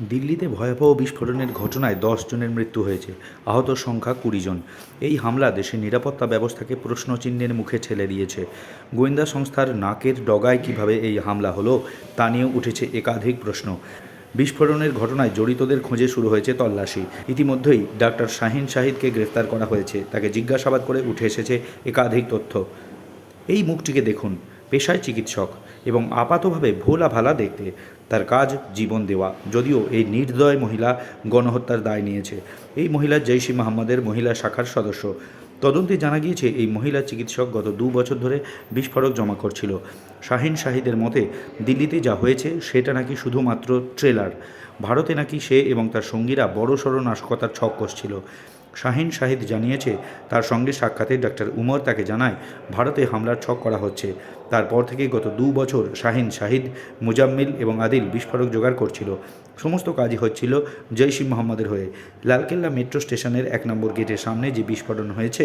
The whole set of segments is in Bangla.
দিল্লিতে ভয়াবহ বিস্ফোরণের ঘটনায় দশ জনের মৃত্যু হয়েছে। আহত সংখ্যা কুড়ি জন। এই হামলা দেশের নিরাপত্তা ব্যবস্থাকে প্রশ্নচিহ্নের মুখে ঠেলে দিয়েছে। গোয়েন্দা সংস্থার নাকের ডগায় কীভাবে এই হামলা হলো, তা নিয়েও উঠেছে একাধিক প্রশ্ন। বিস্ফোরণের ঘটনায় জড়িতদের খোঁজে শুরু হয়েছে তল্লাশি। ইতিমধ্যেই ডাক্তার শাহিন শাহিদকে গ্রেফতার করা হয়েছে। তাকে জিজ্ঞাসাবাদ করে উঠে এসেছে একাধিক তথ্য। এই মুখটিকে দেখুন। পেশায় চিকিৎসক এবং আপাতভাবে ভোলা ভালা দেখতে তার কাজ জীবন দেওয়া, যদিও এই নির্দয় মহিলা গণহত্যার দায় নিয়েছে। এই মহিলা জৈশি মোহাম্মদের মহিলা শাখার সদস্য। তদন্তে জানা গিয়েছে, এই মহিলা চিকিৎসক গত দু বছর ধরে বিস্ফোরক জমা করছিল। শাহিন শাহিদের মতে, দিল্লিতে যা হয়েছে সেটা নাকি শুধুমাত্র ট্রেলার। ভারতে নাকি সে এবং তার সঙ্গীরা বড়সড় নাশকতার ছক কষছিল। শাহিন শাহিদ জানিয়েছে, তার সঙ্গে সাক্ষাতে ডক্টর উমর তাকে জানায়, ভারতে হামলার ছক করা হচ্ছে। তারপর থেকে গত দু বছর শাহিন শাহিদ, মুজাম্মিল এবং আদিল বিস্ফোরক জোগাড় করছিল। সমস্ত কাজই হচ্ছিল জৈশি মোহাম্মদের হয়ে। লালকেল্লা মেট্রো স্টেশনের এক নম্বর গেটের সামনে যে বিস্ফোরণ হয়েছে,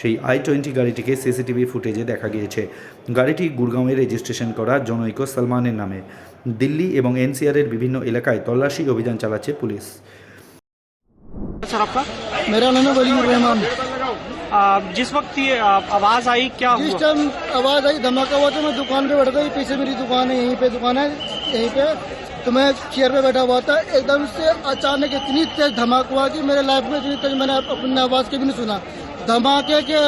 সেই আই টোয়েন্টি গাড়িটিকে সিসিটিভি ফুটেজে দেখা গিয়েছে। গাড়িটি গুরগাঁওয়ে রেজিস্ট্রেশন করা জনৈক সালমানের নামে। দিল্লি এবং এনসিআরের বিভিন্ন এলাকায় তল্লাশি অভিযান চালাচ্ছে পুলিশ। मेरा नाम है वलीम रहमान। जिस वक्त ये आवाज़ आई क्या जिस टाइम आवाज़ आई धमाका हुआ तो मैं दुकान पे बैठ गई पीछे मेरी दुकान है यहीं पे दुकान है यहीं पे। तो मैं चेयर पे बैठा हुआ था एकदम से अचानक इतनी तेज धमाका हुआ कि मेरे लाइफ में इतनी तेज मैंने अपनी आवाज़ कभी नहीं सुना। धमाके के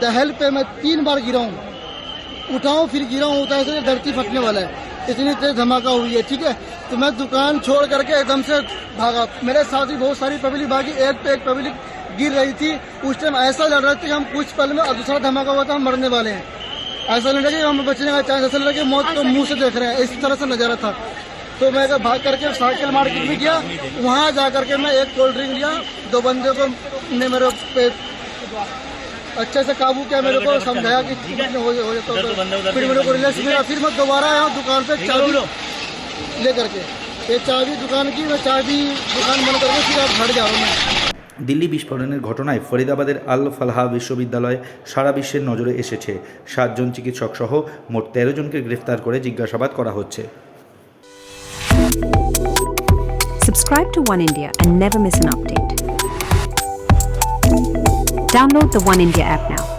दहल पे मैं तीन बार गिरा हूँ। उठाऊं, फिर गिरा हूँ उठा ऐसे धरती फटने वाला है। इतनी तेज धमाका हुई है, ठीक है? तो मैं दुकान छोड़ करके एकदम से भागा। मेरे साथ ही बहुत सारी पब्लिक भागी, एक पे एक पब्लिक गिर रही थी। उस टाइम ऐसा लड़ रहा था कि हम कुछ पल में दूसरा धमाका हुआ था, हम मरने वाले हैं। ऐसा लग रहा कि हम बचने का चांस ऐसा रहा कि मौत को मुँह से देख रहे हैं। इस तरह से नज़ारा था। तो मैं भाग करके साइकिल मार्केट में गया, वहाँ जा करके मैं एक कोल्ड ड्रिंक लिया। दो बंदे को ने मेरे पे अच्छे से काबू किया मेरे को समझाया कि कुछ नहीं हो हो जाता तो फिर मेरे को रिलैक्स मिला फिर मैं दोबारा आया दुकान पे चाबी ले करके ये चाबी दुकान की मैं चाबी दुकान बंद करके फिर आप घर जा रहा हूँ मैं দিল্লি বিস্ফোরণের ঘটনায় ফরিদাবাদের আল ফালাহা বিশ্ববিদ্যালয় সারা বিশ্বের নজরে এসেছে সাতজন চিকিৎসক সহ মোট তেরো জনকে গ্রেফতার করে জিজ্ঞাসাবাদ করা হচ্ছে Subscribe to One India and never miss an update. Download the One India app now.